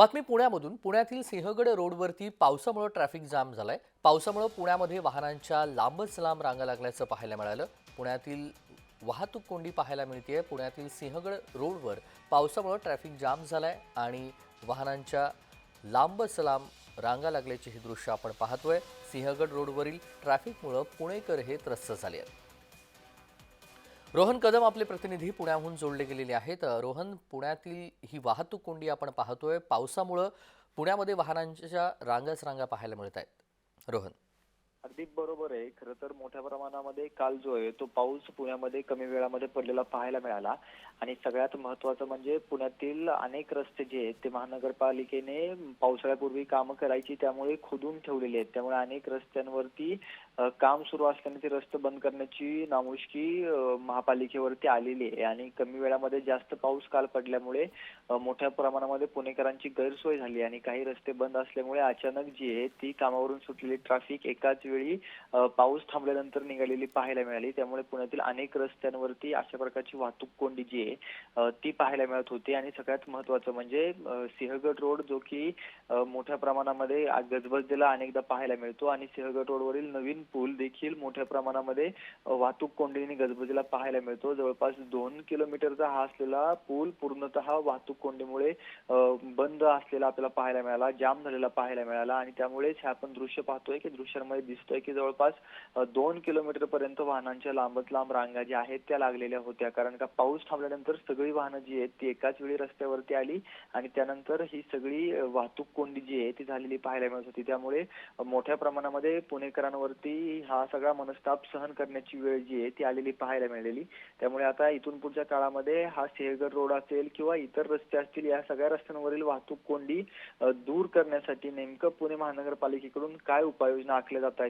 बातमी पुण्यामधून. पुण्यातील सिंहगड रोडवरती पावसामुळे ट्रॅफिक जाम झालाय. पावसामुळे पुण्यामध्ये वाहनांच्या लांबच लांब रांगा लागल्याचं पाहायला मिळालं. पुण्यातील वाहतूक कोंडी पाहायला मिळते पुण्यातील सिंहगड रोडवर पावसामुळे ट्रॅफिक जाम झालाय आणि वाहनांच्या लांबच लांब रांगा लागल्याचे हे दृश्य आपण पाहतोय. सिंहगड रोडवरील ट्रॅफिकमुळं पुणेकर हे त्रस्त झाले आहेत. रोहन कदम आपले प्रतिनिधी पुण्याहून जोडले गेलेले आहेत. रोहन पुण्यातील ही वाहतूक कोंडी आपण पाहतोय. पावसामुळं पुण्यामध्ये वाहनांच्या रांगाच रांगा पाहायला मिळत आहेत. रोहन. अगदी बरोबर आहे. खरं तर मोठ्या प्रमाणामध्ये काल जो आहे तो पाऊस पुण्यामध्ये कमी वेळामध्ये पडलेला पाहायला मिळाला. आणि सगळ्यात महत्वाचं म्हणजे पुण्यातील अनेक रस्ते जे आहेत ते महानगरपालिकेने पावसाळ्यापूर्वी कामं करायची त्यामुळे खोदून ठेवलेले आहेत. त्यामुळे अनेक रस्त्यांवरती काम सुरू असल्याने ते रस्ते बंद करण्याची नामुष्की महापालिकेवरती आलेली आहे. आणि कमी वेळामध्ये जास्त पाऊस काल पडल्यामुळे मोठ्या प्रमाणामध्ये पुणेकरांची गैरसोय झाली. आणि काही रस्ते बंद असल्यामुळे अचानक जी आहे ती कामावरून सुटलेली ट्रॅफिक एकाच वेळी पाऊस थांबल्यानंतर निघालेली पाहायला मिळाली. त्यामुळे पुण्यातील अनेक रस्त्यांवरती अशा प्रकारची वाहतूक कोंडी जी आहे ती पाहायला मिळत होती. आणि सगळ्यात महत्वाचं म्हणजे सिंहगड रोड जो की मोठ्या प्रमाणामध्ये गजबजलेला अनेकदा पाहायला मिळतो. आणि सिंहगड रोडवरील नवीन पूल देखील मोठ्या प्रमाणामध्ये वाहतूक कोंडीने गजबजलेला पाहायला मिळतो. जवळपास दोन किलोमीटरचा हा असलेला पूल पूर्णतः वाहतूक कोंडीमुळे बंद असलेला आपल्याला पाहायला मिळाला जाम झालेला पाहायला मिळाला. आणि त्यामुळेच हे आपण दृश्य पाहतोय की दृश्यांमध्ये दिसतंय की जवळपास दोन किलोमीटर पर्यंत वाहनांच्या लांबत लांब रांगा ज्या आहेत त्या लागलेल्या होत्या. कारण का पाऊस थांबल्यानंतर सगळी वाहनं जी आहेत ती एकाच वेळी रस्त्यावरती आली आणि त्यानंतर ही सगळी वाहतूक कोंडी जी आहे ती झालेली पाहायला मिळत होती. त्यामुळे मोठ्या प्रमाणामध्ये पुणेकरांवरती हा सगळा मनस्ताप सहन करण्याची वेळ जी आहे ती आलेली पाहायला मिळालेली. त्यामुळे आता इथून पुढच्या काळामध्ये हा सिंहगड रोड असेल किंवा इतर रस्ते असतील या सगळ्या रस्त्यांवरील वाहतूक कोंडी दूर करण्यासाठी नेमकं पुणे महानगरपालिकेकडून काय उपाययोजना आखल्या जात आहेत?